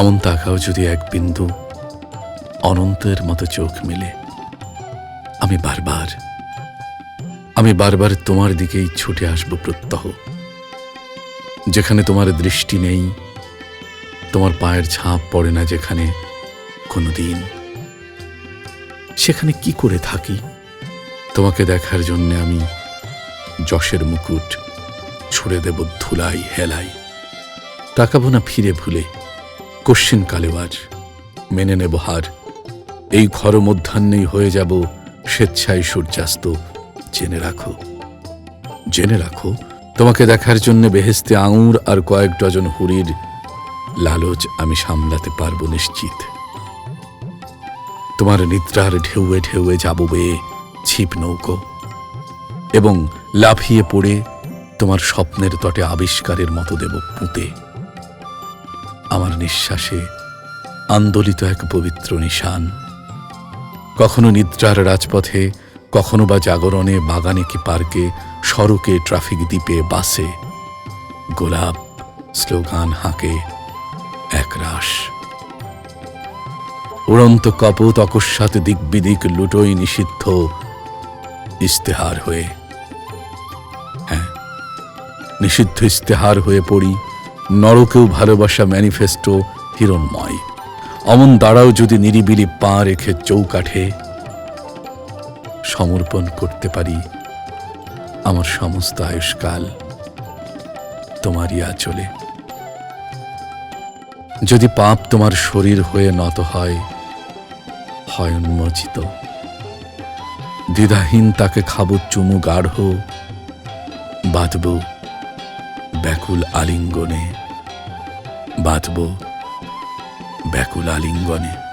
অমন তাকাও যদি এক বিন্দু অনন্তের মতো চোখ মিলে। আমি বারবার আমি বারবার তোমার দিকেই ছুটে আসব প্রত্যহ। যেখানে তোমার দৃষ্টি নেই, তোমার পায়ের ছাপ পড়ে না যেখানে কোনো দিন সেখানে কি করে থাকি? তোমাকে দেখার জন্যে আমি যশের মুকুট ছুড়ে দেব ধুলাই, হেলাই। তাকাবো না ফিরে ভুলে। কশ্চিন কালেও আজ মেনে নেব হার। এই ঘর মধ্যাহ্নেই হয়ে যাব স্বেচ্ছায় সূর্যাস্ত। জেনে রাখো জেনে রাখো, তোমাকে দেখার জন্য বেহেস্তে আঙুর আর কয়েক ডজন হুরির লালচ আমি সামলাতে পারব নিশ্চিত। তোমার নিদ্রার ঢেউয়ে ঢেউয়ে যাব বেয়ে ছিপ নৌকো, এবং লাফিয়ে পড়ে তোমার স্বপ্নের তটে আবিষ্কারের মতো দেব পুঁতে। আমার নিঃশ্বাসে আন্দোলিত এক পবিত্র নিশান। কখনো নিদ্রার রাজপথে, কখনো বা জাগরণে বাগানে কি পার্কে, সড়কে ট্রাফিক দ্বীপে, বাসে। গোলাপ স্লোগান হাঁকে এক রাস উড়ন্ত কপত অকস্মাৎ দিক বিদিক লুটোই নিষিদ্ধ ইস্তেহার হয়ে। হ্যাঁ নিষিদ্ধ ইস্তেহার হয়ে পড়ি নরকেও ভালোবাসা ম্যানিফেস্টো হিরণময়। অমন দাঁড়াও যদি নিরিবিলি পা রেখে চৌকাঠে সমর্পণ করতে পারি, আমার সমস্ত আয়ুষ্কাল তোমারই আচলে। যদি পাপ তোমার শরীর হয়ে নত হয় হয় উন্মোচিত। দ্বিধাহীন তাকে খাব চুমু গাঢ়, বাঁধব ব্যাকুল আলিঙ্গনে বাঁধব ব্যাকুল আলিঙ্গনে।